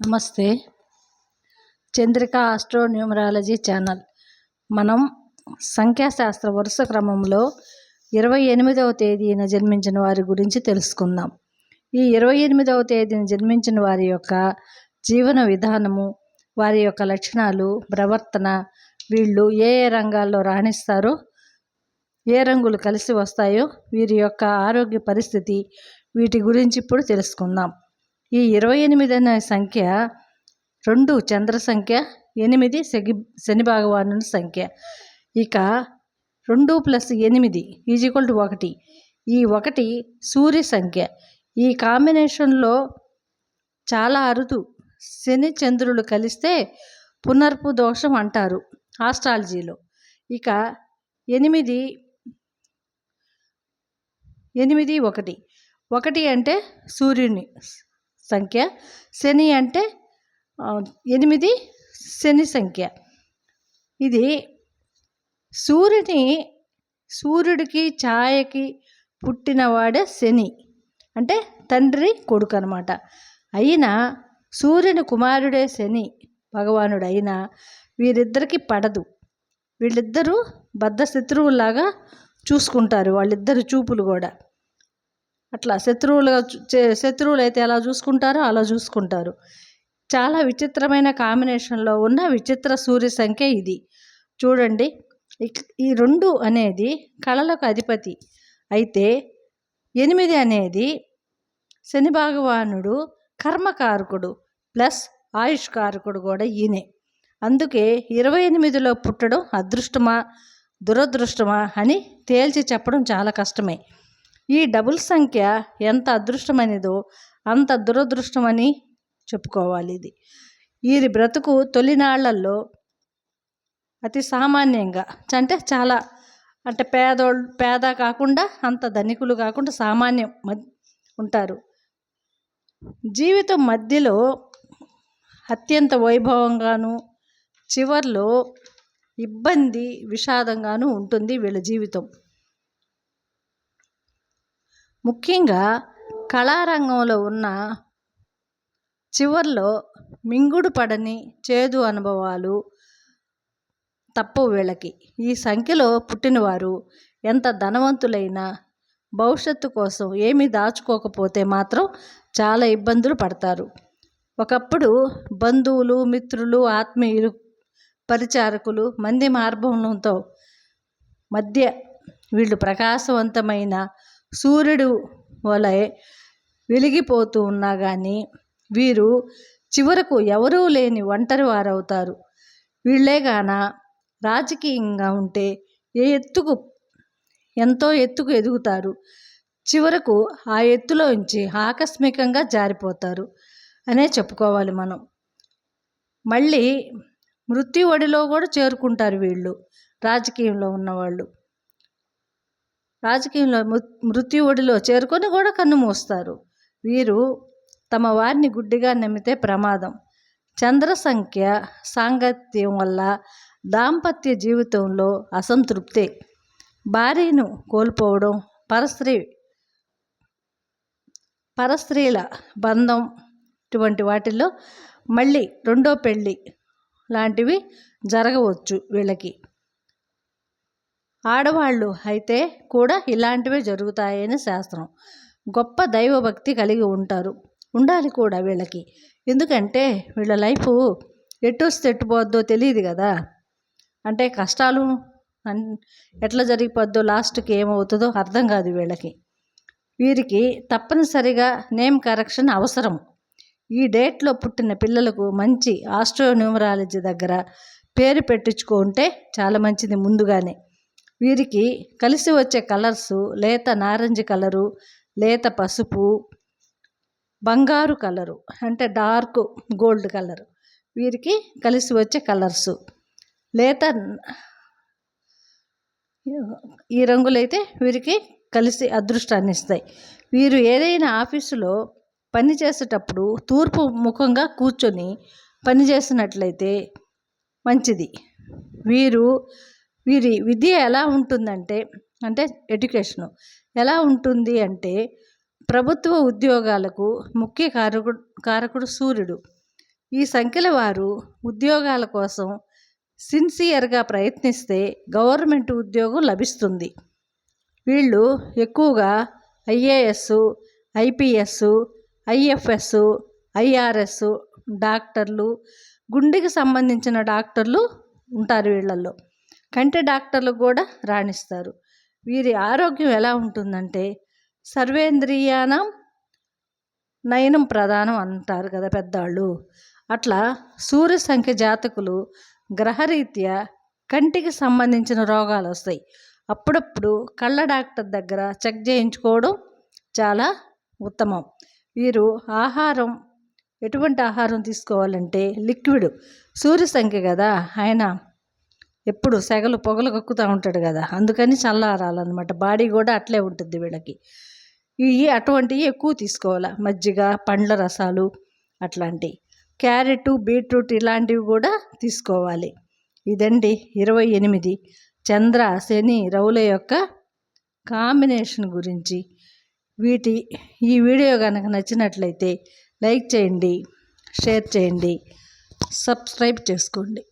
నమస్తే. Chandrika astro numerology channel. మనం సంఖ్యాశాస్త్ర వరుస క్రమంలో ఇరవై ఎనిమిదవ తేదీన జన్మించిన వారి గురించి తెలుసుకుందాం. ఈ ఇరవై ఎనిమిదవ తేదీన జన్మించిన వారి యొక్క జీవన విధానము వారి యొక్క లక్షణాలు ప్రవర్తన వీళ్ళు ఏ ఏ రంగాల్లో రాణిస్తారో ఏ రంగులు కలిసి వస్తాయో వీరి యొక్క ఆరోగ్య పరిస్థితి వీటి గురించి ఇప్పుడు తెలుసుకుందాం. ఈ ఇరవై ఎనిమిది అనే సంఖ్య రెండు చంద్ర సంఖ్య ఎనిమిది శగి శని భాగవానుని సంఖ్య. ఇక రెండు ప్లస్ ఎనిమిది ఈజ్ ఈక్వల్ టు ఒకటి. ఈ ఒకటి సూర్య సంఖ్య. ఈ కాంబినేషన్లో చాలా అరుదు. శని చంద్రులు కలిస్తే పునర్పు దోషం అంటారు ఆస్ట్రాలజీలో. ఇక ఎనిమిది ఎనిమిది ఒకటి. ఒకటి అంటే సూర్యుని. సంఖ్య. శని అంటే ఎనిమిది శని సంఖ్య. ఇది సూర్యుని సూర్యుడికి ఛాయకి పుట్టినవాడే శని. అంటే తండ్రి కొడుకు అనమాట అయినా సూర్యుని కుమారుడే శని భగవానుడు అయినా వీరిద్దరికి పడదు. వీళ్ళిద్దరూ బద్ధ శత్రువులాగా చూసుకుంటారు వాళ్ళిద్దరు చూపులు కూడా. అట్లా శత్రువులుగా చూ- చే- శత్రువులు అయితే ఎలా చూసుకుంటారో అలా చూసుకుంటారు. చాలా విచిత్రమైన కాంబినేషన్లో ఉన్న విచిత్ర సూర్య సంఖ్య ఇది. చూడండి ఈ రెండు అనేది కళలకు అధిపతి. అయితే ఎనిమిది అనేది శని భగవానుడు కర్మకారకుడు ప్లస్ ఆయుష్ కారకుడు కూడా ఈయనే. అందుకే ఇరవై ఎనిమిదిలో పుట్టడం అదృష్టమా దురదృష్టమా అని తేల్చి చెప్పడం చాలా కష్టమే. ఈ డబుల్ సంఖ్య ఎంత అదృష్టమైనదో అంత దురదృష్టమని చెప్పుకోవాలి ఇది. వీరి బ్రతుకు తొలినాళ్ళలో అతి సామాన్యంగా అంటే చాలా అంటే పేదోళ్ళు పేద కాకుండా అంత ధనికులు కాకుండా సామాన్యం ఉంటారు. జీవితం మధ్యలో అత్యంత వైభవంగాను చివర్లో ఇబ్బంది విషాదంగాను ఉంటుంది వీళ్ళ జీవితం. ముఖ్యంగా కళారంగంలో ఉన్న చివర్లో మింగుడు పడని చేదు అనుభవాలు తప్పవు వీళ్ళకి. ఈ సంఖ్యలో పుట్టినవారు ఎంత ధనవంతులైనా భవిష్యత్తు కోసం ఏమీ దాచుకోకపోతే మాత్రం చాలా ఇబ్బందులు పడతారు. ఒకప్పుడు బంధువులు మిత్రులు ఆత్మీయులు పరిచారకులు మంది మార్గంతో మధ్య వీళ్ళు ప్రకాశవంతమైన సూర్యుడు వలె వెలిగిపోతూ ఉన్నా కానీ వీరు చివరకు ఎవరూ లేని ఒంటరి వారవుతారు. వీళ్ళేగాన రాజకీయంగా ఉంటే ఏ ఎత్తుకు ఎంతో ఎత్తుకు ఎదుగుతారు. చివరకు ఆ ఎత్తులోంచి ఆకస్మికంగా జారిపోతారు అనే చెప్పుకోవాలి మనం. మళ్ళీ మృత్యు ఒడిలో కూడా చేరుకుంటారు వీళ్ళు రాజకీయంలో ఉన్నవాళ్ళు. రాజకీయంలో మృ- మృత్యు ఒడిలో చేరుకొని కూడా కన్ను మూస్తారు. వీరు తమ వారిని గుడ్డిగా నమ్మితే ప్రమాదం. చంద్ర సంఖ్య సాంగత్యం వల్ల దాంపత్య జీవితంలో అసంతృప్తి. భార్యను కోల్పోవడం పరస్త్రీ పరస్త్రీల బంధం ఇటువంటి వాటిల్లో మళ్ళీ రెండో పెళ్ళి లాంటివి జరగవచ్చు వీళ్ళకి. ఆడవాళ్ళు అయితే కూడా ఇలాంటివే జరుగుతాయని శాస్త్రం. గొప్ప దైవభక్తి కలిగి ఉంటారు. ఉండాలి కూడా వీళ్ళకి. ఎందుకంటే వీళ్ళ లైఫ్ ఎటు తెట్టుపోద్దో తెలియదు కదా. అంటే కష్టాలు అన్- ఎట్లా జరిగిపోద్దో లాస్ట్కి ఏమవుతుందో అర్థం కాదు వీళ్ళకి. వీరికి తప్పనిసరిగా నేమ్ కరెక్షన్ అవసరం. ఈ డేట్లో పుట్టిన పిల్లలకు మంచి ఆస్ట్రో న్యూమరాలజీ దగ్గర పేరు పెట్టించుకుంటే చాలా మంచిది ముందుగానే. వీరికి కలిసి వచ్చే కలర్సు లేత నారింజ కలరు లేత పసుపు బంగారు కలరు అంటే డార్క్ గోల్డ్ కలర్. వీరికి కలిసి వచ్చే కలర్సు. లేత ఈ రంగులైతే వీరికి కలిసి అదృష్టాన్ని ఇస్తాయి. వీరు ఏదైనా ఆఫీసులో పని చేసేటప్పుడు తూర్పు ముఖంగా కూర్చొని పని చేసినట్లయితే మంచిది. వీరు వీరి విద్య ఎలా ఉంటుందంటే అంటే ఎడ్యుకేషను. ఎలా ఉంటుంది అంటే ప్రభుత్వ ఉద్యోగాలకు ముఖ్య కారకుడు కారకుడు సూర్యుడు. ఈ సంఖ్యల వారు ఉద్యోగాల కోసం సిన్సియర్గా ప్రయత్నిస్తే గవర్నమెంట్ ఉద్యోగం లభిస్తుంది. వీళ్ళు ఎక్కువగా ఐఏఎస్ ఐపీఎస్ ఐఎఫ్ఎస్ ఐఆర్ఎస్ డాక్టర్లు గుండెకి సంబంధించిన డాక్టర్లు ఉంటారు వీళ్ళల్లో. కంటి డాక్టర్లు కూడా రాణిస్తారు. వీరి ఆరోగ్యం ఎలా ఉంటుందంటే సర్వేంద్రియానం నయనం ప్రధానం అంటారు కదా పెద్దవాళ్ళు. అట్లా సూర్య సంఖ్య జాతకులు గ్రహరీత్యా కంటికి సంబంధించిన రోగాలు వస్తాయి. అప్పుడప్పుడు కళ్ళ డాక్టర్ దగ్గర చెక్ చేయించుకోవడం చాలా ఉత్తమం. వీరు ఆహారం ఎటువంటి ఆహారం తీసుకోవాలంటే లిక్విడ్ సూర్య సంఖ్య కదా ఆయన ఎప్పుడు సెగలు పొగలు కక్కుతూ ఉంటాడు కదా అందుకని చల్లారాలన్నమాట. బాడీ కూడా అట్లే ఉంటుంది వీళ్ళకి. ఇవి అటువంటివి ఎక్కువ తీసుకోవాలి మజ్జిగ పండ్ల రసాలు అట్లాంటివి క్యారెట్ బీట్రూట్ ఇలాంటివి కూడా తీసుకోవాలి. ఇదండి ఇరవై ఎనిమిది. చంద్ర శని రవుల యొక్క కాంబినేషన్ గురించి. వీటి ఈ వీడియో కనుక నచ్చినట్లయితే లైక్ చేయండి షేర్ చేయండి సబ్స్క్రైబ్ చేసుకోండి.